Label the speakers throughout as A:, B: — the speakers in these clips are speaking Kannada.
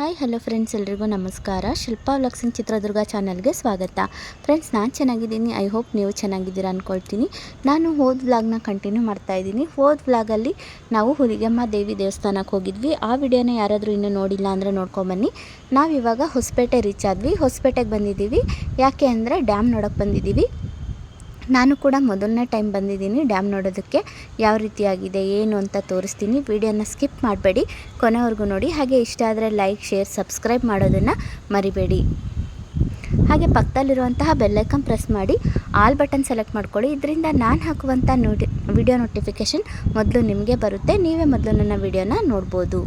A: ಹಾಯ್, ಹಲೋ ಫ್ರೆಂಡ್ಸ್ ಎಲ್ರಿಗೂ ನಮಸ್ಕಾರ. ಶಿಲ್ಪಾ ವ್ಲಾಗ್ಸಿಂಗ್ ಚಿತ್ರದುರ್ಗ ಚಾನಲ್ಗೆ ಸ್ವಾಗತ. ಫ್ರೆಂಡ್ಸ್ ನಾನು ಚೆನ್ನಾಗಿದ್ದೀನಿ. ಐ ಹೋಪ್ ನೀವು ಚೆನ್ನಾಗಿದ್ದೀರಾ ಅಂದ್ಕೊಳ್ತೀನಿ ನಾನು ಹೋದ ವ್ಲಾಗ್ನ ಕಂಟಿನ್ಯೂ ಮಾಡ್ತಾ ಇದ್ದೀನಿ. ಹೋದ ವ್ಲಾಗಲ್ಲಿ ನಾವು ಹುಲಿಗೆಮ್ಮ ದೇವಿ ದೇವಸ್ಥಾನಕ್ಕೆ ಹೋಗಿದ್ವಿ. ಆ ವಿಡಿಯೋನ ಯಾರಾದರೂ ಇನ್ನೂ ನೋಡಿಲ್ಲ ಅಂದರೆ ನೋಡ್ಕೊಂಬನ್ನಿ. ನಾವಿವಾಗ ಹೊಸಪೇಟೆ ರೀಚ್ ಆದ್ವಿ. ಹೊಸಪೇಟೆಗೆ ಬಂದಿದ್ದೀವಿ. ಯಾಕೆ ಅಂದರೆ ಡ್ಯಾಮ್ ನೋಡೋಕ್ಕೆ ಬಂದಿದ್ದೀವಿ. ನಾನು ಕೂಡ ಮೊದಲನೇ ಟೈಮ್ ಬಂದಿದ್ದೀನಿ ಡ್ಯಾಮ್ ನೋಡೋದಕ್ಕೆ ಯಾವ ರೀತಿಯಾಗಿದೆ, ಏನು ಅಂತ ತೋರಿಸ್ತೀನಿ. ವಿಡಿಯೋನ ಸ್ಕಿಪ್ ಮಾಡಬೇಡಿ, ಕೊನೆವರೆಗೂ ನೋಡಿ. ಹಾಗೆ ಇಷ್ಟ ಆದರೆ ಲೈಕ್ ಶೇರ್ ಸಬ್ಸ್ಕ್ರೈಬ್ ಮಾಡೋದನ್ನು ಮರಿಬೇಡಿ. ಹಾಗೆ ಪಕ್ಕದಲ್ಲಿರುವಂತಹ ಬೆಲ್ಲೈಕನ್ ಪ್ರೆಸ್ ಮಾಡಿ ಆಲ್ ಬಟನ್ ಸೆಲೆಕ್ಟ್ ಮಾಡ್ಕೊಳ್ಳಿ. ಇದರಿಂದ ನಾನು ಹಾಕುವಂಥ ನೋಡಿ ವಿಡಿಯೋ ನೋಟಿಫಿಕೇಷನ್ ಮೊದಲು ನಿಮಗೆ ಬರುತ್ತೆ. ನೀವೇ ಮೊದಲು ನನ್ನ ವಿಡಿಯೋನ ನೋಡ್ಬೋದು.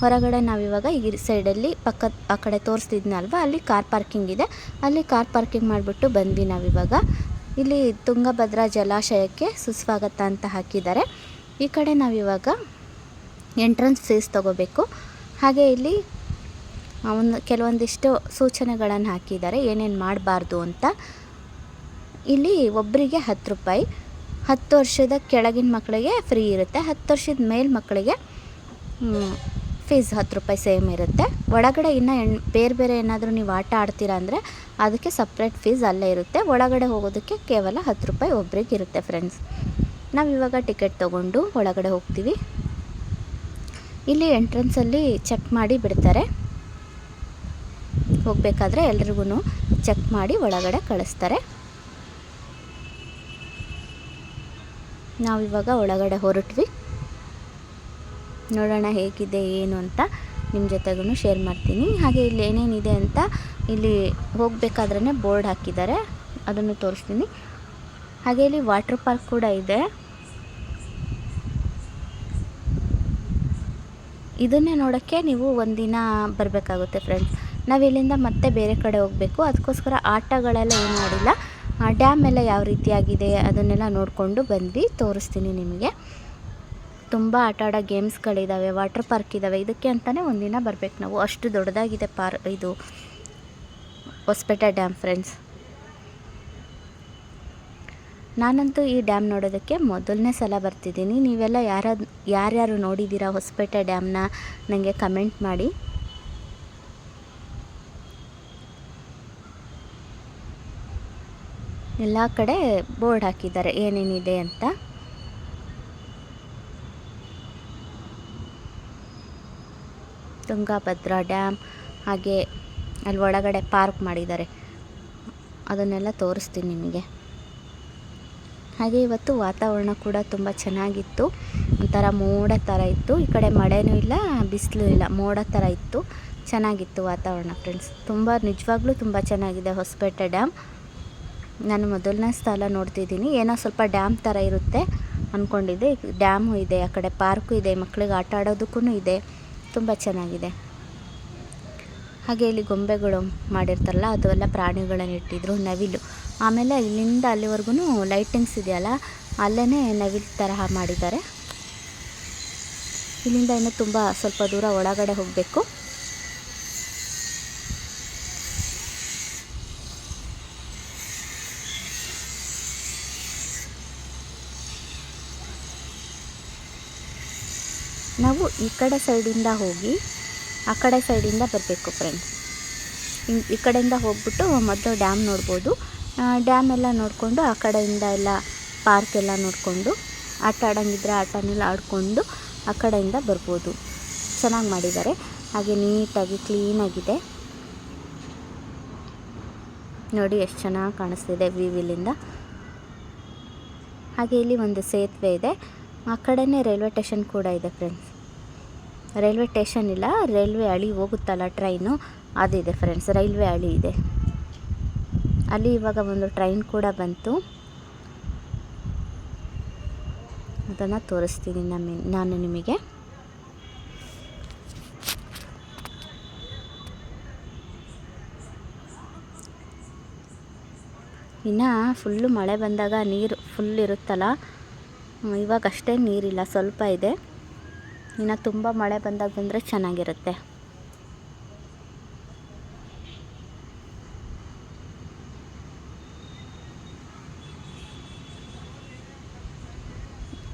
A: ಹೊರಗಡೆ ನಾವಿವಾಗ ಈ ಸೈಡಲ್ಲಿ ಪಕ್ಕ, ಆ ಕಡೆ ತೋರಿಸ್ತಿದ್ನಲ್ವ? ಅಲ್ಲಿ ಕಾರ್ ಪಾರ್ಕಿಂಗ್ ಇದೆ. ಅಲ್ಲಿ ಕಾರ್ ಪಾರ್ಕಿಂಗ್ ಮಾಡಿಬಿಟ್ಟು ಬಂದ್ವಿ ನಾವಿವಾಗ. ಇಲ್ಲಿ ತುಂಗಭದ್ರಾ ಜಲಾಶಯಕ್ಕೆ ಸುಸ್ವಾಗತ ಅಂತ ಹಾಕಿದ್ದಾರೆ. ಈ ಕಡೆ ನಾವಿವಾಗ ಎಂಟ್ರೆನ್ಸ್ ಫೀಸ್ ತೊಗೋಬೇಕು. ಹಾಗೆ ಇಲ್ಲಿ ಒಂದು, ಕೆಲವೊಂದಿಷ್ಟು ಸೂಚನೆಗಳನ್ನು ಹಾಕಿದ್ದಾರೆ. ಏನೇನು ಮಾಡಬಾರ್ದು ಅಂತ. ಇಲ್ಲಿ ಒಬ್ಬರಿಗೆ ಹತ್ತು ರೂಪಾಯಿ. ಹತ್ತು ವರ್ಷದ ಕೆಳಗಿನ ಮಕ್ಕಳಿಗೆ ಫ್ರೀ ಇರುತ್ತೆ. ಹತ್ತು ವರ್ಷದ ಮೇಲ್ ಮಕ್ಕಳಿಗೆ ಫೀಸ್ ಹತ್ತು ರೂಪಾಯಿ ಸೇಮ್ ಇರುತ್ತೆ. ಒಳಗಡೆ ಇನ್ನು ಎಣ್, ಬೇರೆ ಬೇರೆ ಏನಾದರೂ ನೀವು ಆಟ ಆಡ್ತೀರಾ ಅಂದರೆ ಅದಕ್ಕೆ ಸಪ್ರೇಟ್ ಫೀಸ್ ಅಲ್ಲೇ ಇರುತ್ತೆ. ಒಳಗಡೆ ಹೋಗೋದಕ್ಕೆ ಕೇವಲ ಹತ್ತು ರೂಪಾಯಿ ಒಬ್ರಿಗೆ ಇರುತ್ತೆ ಫ್ರೆಂಡ್ಸ್ ನಾವು ಇವಾಗ ಟಿಕೆಟ್ ತೊಗೊಂಡು ಒಳಗಡೆ ಹೋಗ್ತೀವಿ. ಇಲ್ಲಿ ಎಂಟ್ರೆನ್ಸಲ್ಲಿ ಚೆಕ್ ಮಾಡಿ ಬಿಡ್ತಾರೆ. ಹೋಗಬೇಕಾದ್ರೆ ಎಲ್ರಿಗೂ ಚೆಕ್ ಮಾಡಿ ಒಳಗಡೆ ಕಳಿಸ್ತಾರೆ. ನಾವಿವಾಗ ಒಳಗಡೆ ಹೊರಟ್ವಿ. ನೋಡೋಣ ಹೇಗಿದೆ, ಏನು ಅಂತ ನಿಮ್ಮ ಜೊತೆಗೂ ಶೇರ್ ಮಾಡ್ತೀನಿ. ಹಾಗೆ ಇಲ್ಲಿ ಏನೇನಿದೆ ಅಂತ ಇಲ್ಲಿ ಹೋಗಬೇಕಾದ್ರೇ ಬೋರ್ಡ್ ಹಾಕಿದ್ದಾರೆ, ಅದನ್ನು ತೋರಿಸ್ತೀನಿ. ಹಾಗೆ ಇಲ್ಲಿ ವಾಟ್ರ್ ಪಾರ್ಕ್ ಕೂಡ ಇದೆ. ಇದನ್ನೇ ನೋಡೋಕ್ಕೆ ನೀವು ಒಂದಿನ ಬರಬೇಕಾಗುತ್ತೆ ಫ್ರೆಂಡ್ಸ್ ನಾವು ಇಲ್ಲಿಂದ ಮತ್ತೆ ಬೇರೆ ಕಡೆ ಹೋಗಬೇಕು. ಅದಕ್ಕೋಸ್ಕರ ಆಟಗಳೆಲ್ಲ ಏನು ಮಾಡಿಲ್ಲ ಡ್ಯಾಮ್ ಎಲ್ಲ ಯಾವ ರೀತಿಯಾಗಿದೆ ಅದನ್ನೆಲ್ಲ ನೋಡಿಕೊಂಡು ಬಂದ್ವಿ. ತೋರಿಸ್ತೀನಿ ನಿಮಗೆ. ತುಂಬ ಆಟ ಆಡೋ ಗೇಮ್ಸ್ಗಳಿದ್ದಾವೆ ವಾಟರ್ ಪಾರ್ಕ್ ಇದ್ದಾವೆ ಇದಕ್ಕೆ ಅಂತಲೇ ಒಂದಿನ ಬರಬೇಕು ನಾವು. ಅಷ್ಟು ದೊಡ್ಡದಾಗಿದೆ ಪಾರ್, ಇದು ಹೊಸಪೇಟೆ ಡ್ಯಾಮ್ ಫ್ರೆಂಡ್ಸ್. ನಾನಂತೂ ಈ ಡ್ಯಾಮ್ ನೋಡೋದಕ್ಕೆ ಮೊದಲನೇ ಸಲ ಬರ್ತಿದ್ದೀನಿ. ನೀವೆಲ್ಲ ಯಾರ ಯಾರ್ಯಾರು ನೋಡಿದ್ದೀರಾ ಹೊಸಪೇಟೆ ಡ್ಯಾಮ್ನ ನನಗೆ ಕಮೆಂಟ್ ಮಾಡಿ. ಎಲ್ಲ ಕಡೆ ಬೋರ್ಡ್ ಹಾಕಿದ್ದಾರೆ ಏನೇನಿದೆ ಅಂತ. ತುಂಗಭದ್ರಾ ಡ್ಯಾಮ್, ಹಾಗೆ ಅಲ್ಲಿ ಒಳಗಡೆ ಪಾರ್ಕ್ ಮಾಡಿದ್ದಾರೆ. ಅದನ್ನೆಲ್ಲ ತೋರಿಸ್ತೀನಿ ನಿಮಗೆ. ಹಾಗೆ ಇವತ್ತು ವಾತಾವರಣ ಕೂಡ ತುಂಬ ಚೆನ್ನಾಗಿತ್ತು. ಒಂಥರ ಮೋಡ ಥರ ಇತ್ತು. ಈ ಕಡೆ ಮಳೆನೂ ಇಲ್ಲ, ಬಿಸಿಲು ಇಲ್ಲ, ಮೋಡ ಥರ ಇತ್ತು. ಚೆನ್ನಾಗಿತ್ತು ವಾತಾವರಣ ಫ್ರೆಂಡ್ಸ್ ತುಂಬ ನಿಜವಾಗ್ಲೂ ತುಂಬ ಚೆನ್ನಾಗಿದೆ ಹೊಸಪೇಟೆ ಡ್ಯಾಮ್. ನಾನು ಮೊದಲನೇ ಸ್ಥಳ ನೋಡ್ತಿದ್ದೀನಿ. ಏನೋ ಸ್ವಲ್ಪ ಡ್ಯಾಮ್ ಥರ ಇರುತ್ತೆ ಅಂದ್ಕೊಂಡಿದ್ದೆ ಡ್ಯಾಮು ಇದೆ, ಆ ಕಡೆ ಪಾರ್ಕು ಇದೆ ಮಕ್ಕಳಿಗೆ ಆಟ ಆಡೋದಕ್ಕೂ ಇದೆ. ತುಂಬ ಚೆನ್ನಾಗಿದೆ. ಹಾಗೆ ಇಲ್ಲಿ ಗೊಂಬೆಗಳು ಮಾಡಿರ್ತಾರಲ್ಲ ಅದೆಲ್ಲ ಪ್ರಾಣಿಗಳನ್ನು ಇಟ್ಟಿದ್ರು, ನವಿಲು. ಆಮೇಲೆ ಇಲ್ಲಿಂದ ಅಲ್ಲಿವರೆಗೂ ಲೈಟಿಂಗ್ಸ್ ಇದೆಯಲ್ಲ ಅಲ್ಲೇ ನವಿಲು ತರಹ ಮಾಡಿದ್ದಾರೆ. ಇಲ್ಲಿಂದ ಇನ್ನೂ ತುಂಬ ಸ್ವಲ್ಪ ದೂರ ಒಳಗಡೆ ಹೋಗಬೇಕು ನಾವು ಈ ಕಡೆ ಸೈಡಿಂದ ಹೋಗಿ, ಆ ಕಡೆ ಸೈಡಿಂದ ಬರಬೇಕು ಫ್ರೆಂಡ್ಸ್ ಈ ಕಡೆಯಿಂದ ಹೋಗ್ಬಿಟ್ಟು ಮೊದಲು ಡ್ಯಾಮ್ ನೋಡ್ಬೋದು. ಡ್ಯಾಮ್ ಎಲ್ಲ ನೋಡಿಕೊಂಡು ಆ ಕಡೆಯಿಂದ ಎಲ್ಲ ಪಾರ್ಕ್ ಎಲ್ಲ ನೋಡಿಕೊಂಡು, ಆಟ ಆಡೋಂಗಿದ್ರೆ ಆಟನೆಲ್ಲ ಆಡಿಕೊಂಡು ಆ ಕಡೆಯಿಂದ ಬರ್ಬೋದು. ಚೆನ್ನಾಗಿ ಮಾಡಿದ್ದಾರೆ. ಹಾಗೆ ನೀಟಾಗಿ ಕ್ಲೀನಾಗಿದೆ ನೋಡಿ ಎಷ್ಟು ಚೆನ್ನಾಗಿ ಕಾಣಿಸ್ತಿದೆ ವಿವಿಲಿಂದ ಹಾಗೆ ಇಲ್ಲಿ ಒಂದು ಸೇತುವೆ ಇದೆ. ಆ ಕಡೆನೇ ರೈಲ್ವೆ ಸ್ಟೇಷನ್ ಕೂಡ ಇದೆ ಫ್ರೆಂಡ್ಸ್ ರೈಲ್ವೆ ಸ್ಟೇಷನ್ ಇಲ್ಲ, ರೈಲ್ವೆ ಹಳಿ ಹೋಗುತ್ತಲ್ಲ ಟ್ರೈನು? ಅದಿದೆ ಫ್ರೆಂಡ್ಸ್ ರೈಲ್ವೆ ಹಳಿ ಇದೆ. ಅಲ್ಲಿ ಇವಾಗ ಒಂದು ಟ್ರೈನ್ ಕೂಡ ಬಂತು. ಅದನ್ನು ತೋರಿಸ್ತೀನಿ ನಮ್ಮ ನಾನು ನಿಮಗೆ. ಇನ್ನು ಫುಲ್ಲು ಮಳೆ ಬಂದಾಗ ನೀರು ಫುಲ್ ಇರುತ್ತಲ್ಲ? ಇವಾಗಷ್ಟೇ ನೀರಿಲ್ಲ, ಸ್ವಲ್ಪ ಇದೆ. ಇನ್ನು ತುಂಬ ಮಳೆ ಬಂದಾಗ ಬಂದರೆ ಚೆನ್ನಾಗಿರುತ್ತೆ.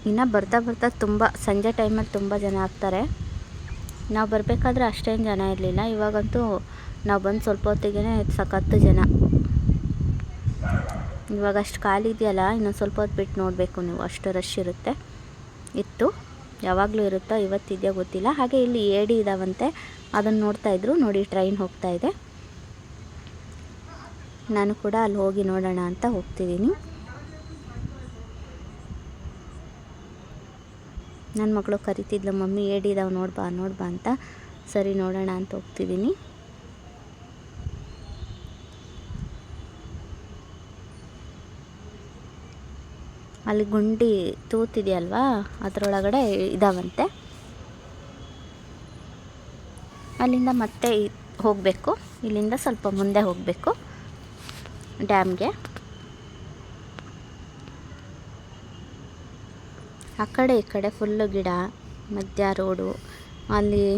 A: ಇನ್ನು ಬರ್ತಾ ಬರ್ತಾ ತುಂಬ, ಸಂಜೆ ಟೈಮಲ್ಲಿ ತುಂಬ ಜನ ಆಗ್ತಾರೆ. ನಾವು ಬರಬೇಕಾದ್ರೆ ಅಷ್ಟೇನು ಜನ ಇರಲಿಲ್ಲ. ಇವಾಗಂತೂ ನಾವು ಬಂದು ಸ್ವಲ್ಪ ಹೊತ್ತಿಗೆ ಸಖತ್ತು ಜನ. ಇವಾಗ ಅಷ್ಟು ಖಾಲಿ ಇದೆಯಲ್ಲ, ಇನ್ನೊಂದು ಸ್ವಲ್ಪ ಹೊತ್ತು ಬಿಟ್ಟು ನೋಡಬೇಕು ನೀವು. ಅಷ್ಟು ರಶ್ ಇರುತ್ತೆ. ಇತ್ತು. ಯಾವಾಗಲೂ ಇರುತ್ತೋ ಇವತ್ತಿದೆಯೋ ಗೊತ್ತಿಲ್ಲ. ಹಾಗೆ ಇಲ್ಲಿ ಏಡಿ ಇದಾವಂತೆ. ಅದನ್ನು ನೋಡ್ತಾ ಇದ್ರು. ನೋಡಿ ಟ್ರೈನ್ ಹೋಗ್ತಾ ಇದೆ. ನಾನು ಕೂಡ ಅಲ್ಲಿ ಹೋಗಿ ನೋಡೋಣ ಅಂತ ಹೋಗ್ತಿದ್ದೀನಿ. ನನ್ನ ಮಗಳು ಕರಿತಿದ್ಲು, ಮಮ್ಮಿ ಏಡಿದಾವೆ ನೋಡ್ಬಾ ನೋಡ್ಬಾ ಅಂತ. ಸರಿ, ನೋಡೋಣ ಅಂತ ಹೋಗ್ತಿದ್ದೀನಿ. ಅಲ್ಲಿ ಗುಂಡಿ ತೂತಿದೆಯಲ್ವಾ? ಅದರೊಳಗಡೆ ಇದಾವಂತೆ. ಅಲ್ಲಿಂದ ಮತ್ತೆ ಹೋಗಬೇಕು. ಇಲ್ಲಿಂದ ಸ್ವಲ್ಪ ಮುಂದೆ ಹೋಗಬೇಕು. ಡ್ಯಾಮ್ಗೆ. ಆ ಕಡೆ ಈ ಕಡೆ ಫುಲ್ಲು ಗಿಡ, ಮಧ್ಯ ರೋಡು. ಅಲ್ಲಿ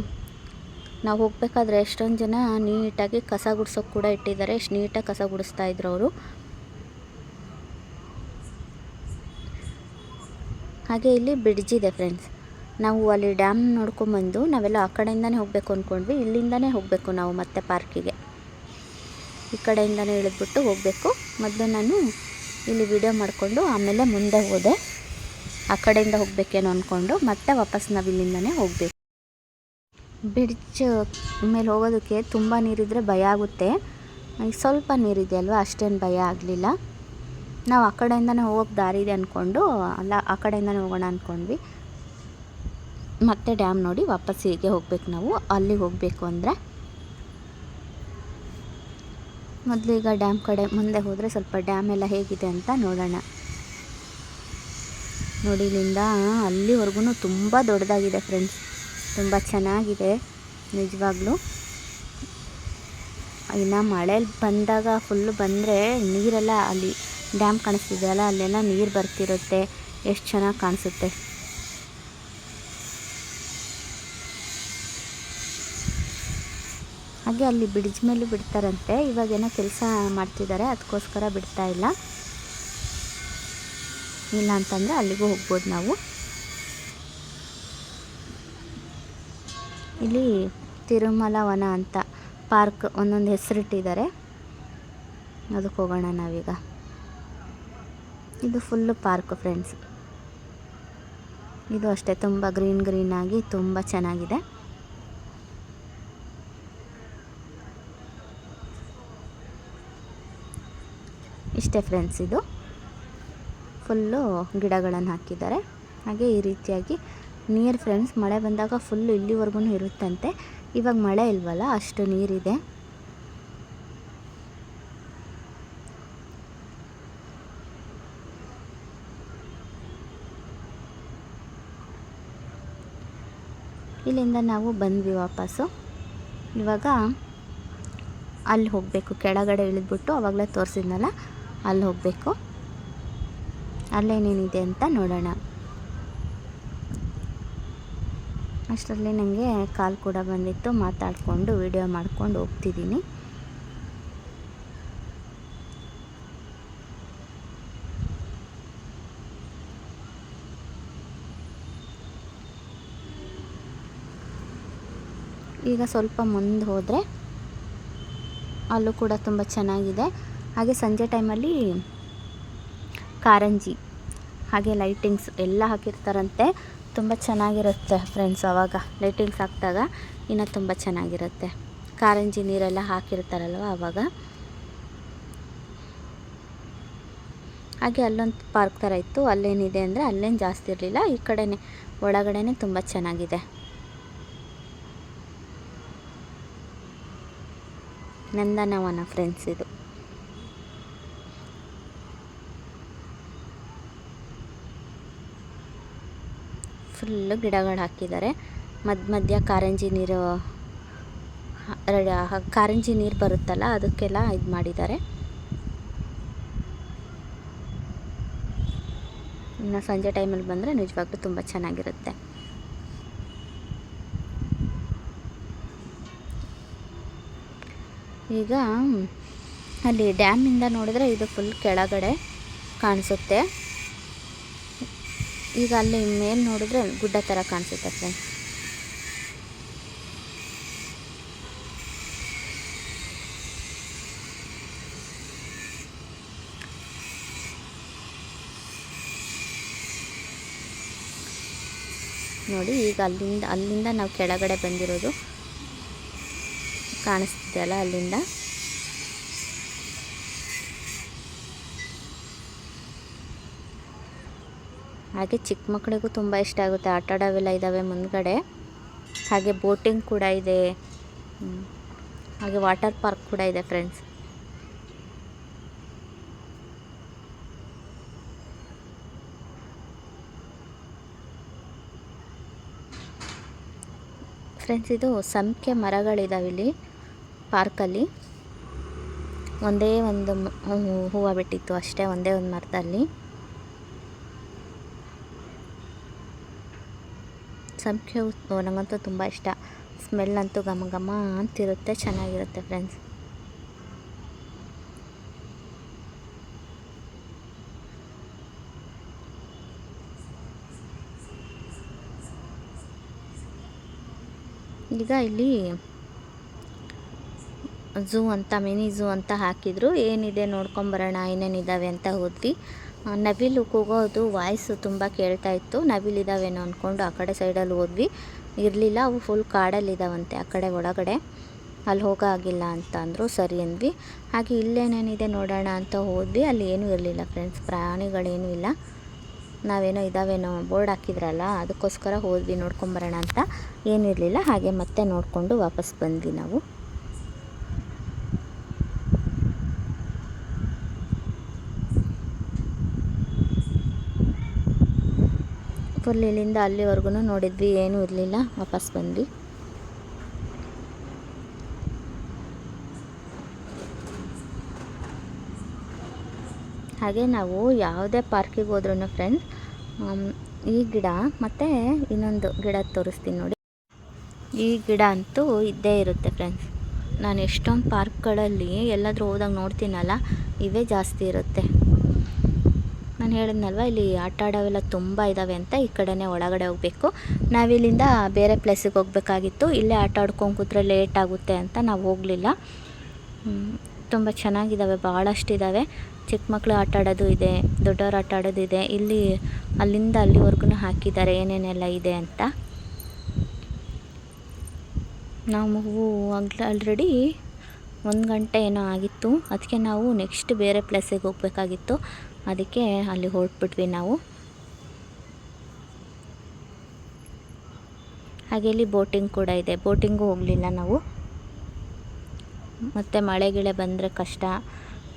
A: ನಾವು ಹೋಗಬೇಕಾದ್ರೆ ಎಷ್ಟೊಂದು ಜನ ನೀಟಾಗಿ ಕಸ ಗುಡ್ಸೋಕೆ ಕೂಡ ಇಟ್ಟಿದ್ದಾರೆ. ಎಷ್ಟು ನೀಟಾಗಿ ಕಸ ಗುಡಿಸ್ತಾ ಇದ್ರು ಅವರು. ಹಾಗೆ ಇಲ್ಲಿ ಬ್ರಿಡ್ಜ್ ಇದೆ ಫ್ರೆಂಡ್ಸ್ ನಾವು ಅಲ್ಲಿ ಡ್ಯಾಮ್ ನೋಡ್ಕೊಂಬಂದು ನಾವೆಲ್ಲ ಆ ಕಡೆಯಿಂದನೇ ಹೋಗಬೇಕು ಅಂದ್ಕೊಂಡ್ವಿ ಇಲ್ಲಿಂದನೇ ಹೋಗಬೇಕು ನಾವು ಮತ್ತೆ ಪಾರ್ಕಿಗೆ ಈ ಕಡೆಯಿಂದನೇ ಇಳಿದ್ಬಿಟ್ಟು ಹೋಗಬೇಕು. ಮೊದಲು ನಾನು ಇಲ್ಲಿ ವಿಡಿಯೋ ಮಾಡಿಕೊಂಡು ಆಮೇಲೆ ಮುಂದೆ ಹೋದೆ. ಆ ಕಡೆಯಿಂದ ಹೋಗಬೇಕೇನೋ ಅಂದ್ಕೊಂಡು ಮತ್ತೆ ವಾಪಸ್ ನಾವು ಇಲ್ಲಿಂದನೇ ಹೋಗಬೇಕು. ಬ್ರಿಡ್ಜ್ ಮೇಲೆ ಹೋಗೋದಕ್ಕೆ ತುಂಬ ನೀರಿದ್ರೆ ಭಯ ಆಗುತ್ತೆ. ಸ್ವಲ್ಪ ನೀರಿದೆಯಲ್ವ? ಅಷ್ಟೇನು ಭಯ ಆಗಲಿಲ್ಲ. ನಾವು ಆ ಕಡೆಯಿಂದನೇ ಹೋಗೋಕ್ಕೆ ದಾರಿ ಇದೆ ಅಂದ್ಕೊಂಡು ಅಲ್ಲ, ಆ ಕಡೆಯಿಂದನೇ ಹೋಗೋಣ ಅಂದ್ಕೊಂಡ್ವಿ ಮತ್ತೆ ಡ್ಯಾಮ್ ನೋಡಿ ವಾಪಸ್ ಹೀಗೆ ಹೋಗ್ಬೇಕು ನಾವು. ಅಲ್ಲಿಗೆ ಹೋಗಬೇಕು ಅಂದರೆ ಮೊದಲು ಈಗ ಡ್ಯಾಮ್ ಕಡೆ ಮುಂದೆ ಹೋದರೆ ಸ್ವಲ್ಪ ಡ್ಯಾಮ್ ಎಲ್ಲ ಹೇಗಿದೆ ಅಂತ ನೋಡೋಣ. ನೋಡಿ ಇಲ್ಲಿಂದ ಅಲ್ಲಿವರೆಗೂ ತುಂಬ ದೊಡ್ಡದಾಗಿದೆ ಫ್ರೆಂಡ್ಸ್. ತುಂಬ ಚೆನ್ನಾಗಿದೆ, ನಿಜವಾಗ್ಲೂ. ಇನ್ನು ಮಳೆ ಬಂದಾಗ ಫುಲ್ಲು ಬಂದರೆ ನೀರೆಲ್ಲ ಅಲ್ಲಿ ಡ್ಯಾಮ್ ಕಾಣಿಸ್ತಿದೆಯಲ್ಲ, ಅಲ್ಲೆಲ್ಲ ನೀರು ಬರ್ತಿರುತ್ತೆ. ಎಷ್ಟು ಚೆನ್ನಾಗಿ ಕಾಣಿಸುತ್ತೆ. ಹಾಗೆ ಅಲ್ಲಿ ಬ್ರಿಡ್ಜ್ ಮೇಲೆ ಬಿಡ್ತಾರಂತೆ. ಇವಾಗೇನೋ ಕೆಲಸ ಮಾಡ್ತಿದ್ದಾರೆ ಅದಕ್ಕೋಸ್ಕರ ಬಿಡ್ತಾ ಇಲ್ಲ. ಇಲ್ಲ ಅಂತಂದರೆ ಅಲ್ಲಿಗೂ ಹೋಗ್ಬೋದು ನಾವು. ಇಲ್ಲಿ ತಿರುಮಲ ವನ ಅಂತ ಪಾರ್ಕ್ ಒಂದೊಂದು ಹೆಸರಿಟ್ಟಿದ್ದಾರೆ. ಅದಕ್ಕೆ ಹೋಗೋಣ ನಾವೀಗ. ಇದು ಫುಲ್ಲು ಪಾರ್ಕ್ ಫ್ರೆಂಡ್ಸ್ ಇದು ಅಷ್ಟೇ, ತುಂಬ ಗ್ರೀನ್ ಗ್ರೀನ್ ಆಗಿ ತುಂಬ ಚೆನ್ನಾಗಿದೆ. ಇಷ್ಟೇ ಫ್ರೆಂಡ್ಸ್ ಇದು. ಫುಲ್ಲು ಗಿಡಗಳನ್ನು ಹಾಕಿದ್ದಾರೆ. ಹಾಗೆ ಈ ರೀತಿಯಾಗಿ ನೀರು ಫ್ರೆಂಡ್ಸ್ ಮಳೆ ಬಂದಾಗ ಫುಲ್ಲು ಇಲ್ಲಿವರೆಗೂ ಇರುತ್ತಂತೆ. ಇವಾಗ ಮಳೆ ಇಲ್ವಲ್ಲ, ಅಷ್ಟು ನೀರಿದೆ. ಇಲ್ಲಿಂದ ನಾವು ಬಂದ್ವಿ ವಾಪಸ್ಸು. ಇವಾಗ ಅಲ್ಲಿ ಹೋಗಬೇಕು. ಕೆಳಗಡೆ ಇಳಿದ್ಬಿಟ್ಟು ಅವಾಗಲೇ ತೋರಿಸಿದ್ನಲ್ಲ, ಅಲ್ಲಿ ಹೋಗಬೇಕು. ಅಲ್ಲೇನೇನಿದೆ ಅಂತ ನೋಡೋಣ. ಅಷ್ಟರಲ್ಲಿ ನನಗೆ ಕಾಲ್ ಕೂಡ ಬಂದಿತ್ತು, ಮಾತಾಡಿಕೊಂಡು, ವಿಡಿಯೋ ಮಾಡ್ಕೊಂಡು ಹೋಗ್ತಿದ್ದೀನಿ. ಈಗ ಸ್ವಲ್ಪ ಮುಂದೆ ಹೋದರೆ ಅಲ್ಲೂ ಕೂಡ ತುಂಬ ಚೆನ್ನಾಗಿದೆ. ಹಾಗೆ ಸಂಜೆ ಟೈಮಲ್ಲಿ ಕಾರಂಜಿ, ಹಾಗೆ ಲೈಟಿಂಗ್ಸ್ ಎಲ್ಲ ಹಾಕಿರ್ತಾರಂತೆ. ತುಂಬ ಚೆನ್ನಾಗಿರುತ್ತೆ ಫ್ರೆಂಡ್ಸ್ ಆವಾಗ ಲೈಟಿಂಗ್ಸ್ ಹಾಕಿದಾಗ ಇನ್ನು ತುಂಬ ಚೆನ್ನಾಗಿರುತ್ತೆ. ಕಾರಂಜಿ ನೀರೆಲ್ಲ ಹಾಕಿರ್ತಾರಲ್ವ ಆವಾಗ ಹಾಗೆ ಅಲ್ಲೊಂದು ಪಾರ್ಕ್ ಥರ ಇತ್ತು, ಅಲ್ಲೇನಿದೆ ಅಂದರೆ ಅಲ್ಲೇನು ಜಾಸ್ತಿ ಇರಲಿಲ್ಲ. ಈ ಕಡೆನೇ, ಒಳಗಡೆನೇ ತುಂಬ ಚೆನ್ನಾಗಿದೆ. ನಂದನವನ ಫ್ರೆಂಡ್ಸ್ ಇದು. ಫುಲ್ಲು ಗಿಡಗಳು ಹಾಕಿದ್ದಾರೆ ಮಧ್ಯ ಮಧ್ಯ ಕಾರಂಜಿ ನೀರು ಕಾರಂಜಿ ನೀರು ಬರುತ್ತಲ್ಲ ಅದಕ್ಕೆಲ್ಲ ಇದು ಮಾಡಿದ್ದಾರೆ ಇನ್ನು ಸಂಜೆ ಟೈಮಲ್ಲಿ ಬಂದರೆ ನಿಜವಾಗ್ಲೂ ತುಂಬ ಚೆನ್ನಾಗಿರುತ್ತೆ. ಈಗ ಅಲ್ಲಿ ಡ್ಯಾಮಿಂದ ನೋಡಿದರೆ ಇದು ಫುಲ್ ಕೆಳಗಡೆ ಕಾಣಿಸುತ್ತೆ. ಈಗ ಅಲ್ಲಿ ಮೇಲೆ ನೋಡಿದ್ರೆ ಗುಡ್ಡ ಥರ ಕಾಣಿಸುತ್ತೆ ಫ್ರೆಂಡ್ಸ್ ನೋಡಿ ಈಗ ಅಲ್ಲಿಂದ ಅಲ್ಲಿಂದ ನಾವು ಕೆಳಗಡೆ ಬಂದಿರೋದು ಕಾಣಿಸ್ತಿದೆಯಲ್ಲ ಅಲ್ಲಿಂದ? ಹಾಗೆ ಚಿಕ್ಕ ಮಕ್ಕಳಿಗೂ ತುಂಬ ಇಷ್ಟ ಆಗುತ್ತೆ. ಆಟ ಆಡೋವೆಲ್ಲ ಇದ್ದಾವೆ ಮುಂದ್ಗಡೆ. ಹಾಗೆ ಬೋಟಿಂಗ್ ಕೂಡ ಇದೆ. ಹಾಗೆ ವಾಟರ್ ಪಾರ್ಕ್ ಕೂಡ ಇದೆ ಫ್ರೆಂಡ್ಸ್. ಫ್ರೆಂಡ್ಸ್, ಇದು ಸಂಖ್ಯೆ ಮರಗಳಿದಾವೆ ಇಲ್ಲಿ ಪಾರ್ಕಲ್ಲಿ. ಒಂದೇ ಒಂದು ಹೂವು ಬಿಟ್ಟಿತ್ತು ಅಷ್ಟೇ, ಒಂದೇ ಒಂದು ಮರದಲ್ಲಿ. ಸಂಪಿಗೆ ಹೂ ನನಗಂತೂ ತುಂಬ ಇಷ್ಟ. ಸ್ಮೆಲ್ ಅಂತೂ ಘಮ ಘಮ ಅಂತಿರುತ್ತೆ, ಚೆನ್ನಾಗಿರುತ್ತೆ ಫ್ರೆಂಡ್ಸ್. ಈಗ ಇಲ್ಲಿ ಝೂ ಅಂತ, ಮಿನಿ ಝೂ ಅಂತ ಹಾಕಿದರು. ಏನಿದೆ ನೋಡ್ಕೊಂಬರೋಣ ಏನೇನಿದ್ದಾವೆ ಅಂತ ಹೋದ್ವಿ ನವಿಲು ಕೂಗೋದು ವಾಯ್ಸ್ ತುಂಬ ಕೇಳ್ತಾ ಇತ್ತು. ನವಿಲಿದ್ದಾವೇನೋ ಅಂದ್ಕೊಂಡು ಆ ಕಡೆ ಸೈಡಲ್ಲಿ ಹೋದ್ವಿ ಇರಲಿಲ್ಲ, ಅವು ಫುಲ್ ಕಾಡಲ್ಲಿದ್ದಾವಂತೆ ಆ ಕಡೆ ಒಳಗಡೆ. ಅಲ್ಲಿ ಹೋಗೋ ಆಗಿಲ್ಲ ಅಂತ ಅಂದರು, ಸರಿ ಅಂದ್ವಿ. ಹಾಗೆ ಇಲ್ಲೇನೇನಿದೆ ನೋಡೋಣ ಅಂತ ಹೋದ್ವಿ ಅಲ್ಲಿ ಏನೂ ಇರಲಿಲ್ಲ ಫ್ರೆಂಡ್ಸ್ ಪ್ರಾಣಿಗಳೇನೂ ಇಲ್ಲ. ನಾವೇನೋ ಇದ್ದಾವೇನೋ ಬೋರ್ಡ್ ಹಾಕಿದ್ರಲ್ಲ, ಅದಕ್ಕೋಸ್ಕರ ಹೋದ್ವಿ ನೋಡ್ಕೊಂಬರೋಣ ಅಂತ. ಏನೂ ಇರಲಿಲ್ಲ, ಹಾಗೆ ಮತ್ತೆ ನೋಡಿಕೊಂಡು ವಾಪಸ್ ಬಂದ್ವಿ ನಾವು. ಫುಲ್ ಇಲ್ಲಿಂದ ಅಲ್ಲಿವರೆಗೂ ನೋಡಿದ್ವಿ, ಏನೂ ಇರಲಿಲ್ಲ. ವಾಪಸ್ ಬಂದ್ವಿ. ಹಾಗೆ ನಾವು ಯಾವುದೇ ಪಾರ್ಕಿಗೆ ಹೋದ್ರೂ ಫ್ರೆಂಡ್ಸ್ ಈ ಗಿಡ ಮತ್ತು ಇನ್ನೊಂದು ಗಿಡ ತೋರಿಸ್ತೀನಿ ನೋಡಿ. ಈ ಗಿಡ ಅಂತೂ ಇದ್ದೇ ಇರುತ್ತೆ ಫ್ರೆಂಡ್ಸ್ ನಾನು ಎಷ್ಟೊಂದು ಪಾರ್ಕ್ಗಳಲ್ಲಿ ಎಲ್ಲಾದರೂ ಹೋದಾಗ ನೋಡ್ತೀನಲ್ಲ, ಇವೇ ಜಾಸ್ತಿ ಇರುತ್ತೆ. ನಾನು ಹೇಳಿದ್ನಲ್ವ, ಇಲ್ಲಿ ಆಟ ಆಡೋವೆಲ್ಲ ತುಂಬ ಇದ್ದಾವೆ ಅಂತ ಈ ಕಡೆನೇ ಒಳಗಡೆ ಹೋಗಬೇಕು. ನಾವಿಲ್ಲಿಂದ ಬೇರೆ ಪ್ಲೇಸಿಗೆ ಹೋಗಬೇಕಾಗಿತ್ತು. ಇಲ್ಲೇ ಆಟ ಆಡ್ಕೊಂಡು ಕೂತ್ರೆ ಲೇಟ್ ಆಗುತ್ತೆ ಅಂತ ನಾವು ಹೋಗಲಿಲ್ಲ. ತುಂಬ ಚೆನ್ನಾಗಿದ್ದಾವೆ ಭಾಳಷ್ಟು ಇದ್ದಾವೆ ಚಿಕ್ಕ ಮಕ್ಕಳು ಆಟ ಆಡೋದು ಇದೆ, ದೊಡ್ಡವ್ರು ಆಟ ಆಡೋದು ಇದೆ. ಇಲ್ಲಿ, ಅಲ್ಲಿಂದ ಅಲ್ಲಿವರೆಗೂ ಹಾಕಿದ್ದಾರೆ ಏನೇನೆಲ್ಲ ಇದೆ ಅಂತ. ನಾವು ಆಲ್ರೆಡಿ ಒಂದು ಗಂಟೆ ಏನೋ ಆಗಿತ್ತು. ಅದಕ್ಕೆ ನಾವು ನೆಕ್ಸ್ಟ್ ಬೇರೆ ಪ್ಲೇಸಿಗೆ ಹೋಗಬೇಕಾಗಿತ್ತು. ಅದಕ್ಕೆ ಅಲ್ಲಿ ಹೊರಟ್ಬಿಟ್ವಿ ನಾವು. ಹಾಗೆ ಇಲ್ಲಿ ಬೋಟಿಂಗ್ ಕೂಡ ಇದೆ. ಬೋಟಿಂಗೂ ಹೋಗಲಿಲ್ಲ ನಾವು. ಮತ್ತು ಮಳೆ ಗಿಳೆ ಬಂದರೆ ಕಷ್ಟ.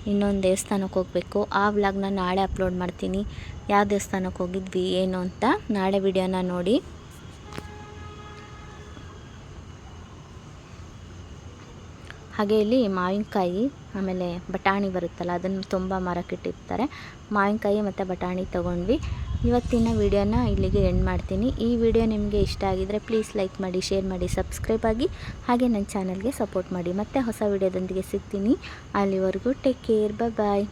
A: ಇನ್ನೊಂದು ದೇವಸ್ಥಾನಕ್ಕೆ ಹೋಗಬೇಕು. ಆ ವ್ಲಾಗ್ನ ನಾಳೆ ಅಪ್ಲೋಡ್ ಮಾಡ್ತೀನಿ. ಯಾವ ದೇವಸ್ಥಾನಕ್ಕೆ ಹೋಗಿದ್ವಿ, ಏನು ಅಂತ ನಾಳೆ ವಿಡಿಯೋನ ನೋಡಿ. ಹಾಗೆ ಇಲ್ಲಿ ಮಾವಿನಕಾಯಿ ಆಮೇಲೆ ಬಟಾಣಿ ಬರುತ್ತಲ್ಲ, ಅದನ್ನು ತುಂಬ ಮರಕ್ಕಿಟ್ಟಿರ್ತಾರೆ. ಮಾವಿನಕಾಯಿ ಮತ್ತು ಬಟಾಣಿ ತೊಗೊಂಡ್ವಿ. ಇವತ್ತಿನ ವಿಡಿಯೋನ ಇಲ್ಲಿಗೆ ಎಂಡ್ ಮಾಡ್ತೀನಿ. ಈ ವಿಡಿಯೋ ನಿಮಗೆ ಇಷ್ಟ ಆಗಿದರೆ ಪ್ಲೀಸ್ ಲೈಕ್ ಮಾಡಿ ಶೇರ್ ಮಾಡಿ ಸಬ್ಸ್ಕ್ರೈಬ್ ಆಗಿ, ಹಾಗೆ ನನ್ನ ಚಾನಲ್ಗೆ ಸಪೋರ್ಟ್ ಮಾಡಿ. ಮತ್ತೆ ಹೊಸ ವೀಡಿಯೋದೊಂದಿಗೆ ಸಿಗ್ತೀನಿ. ಅಲ್ಲಿವರೆಗೂ ಟೇಕ್ ಕೇರ್ ಬಾಯ್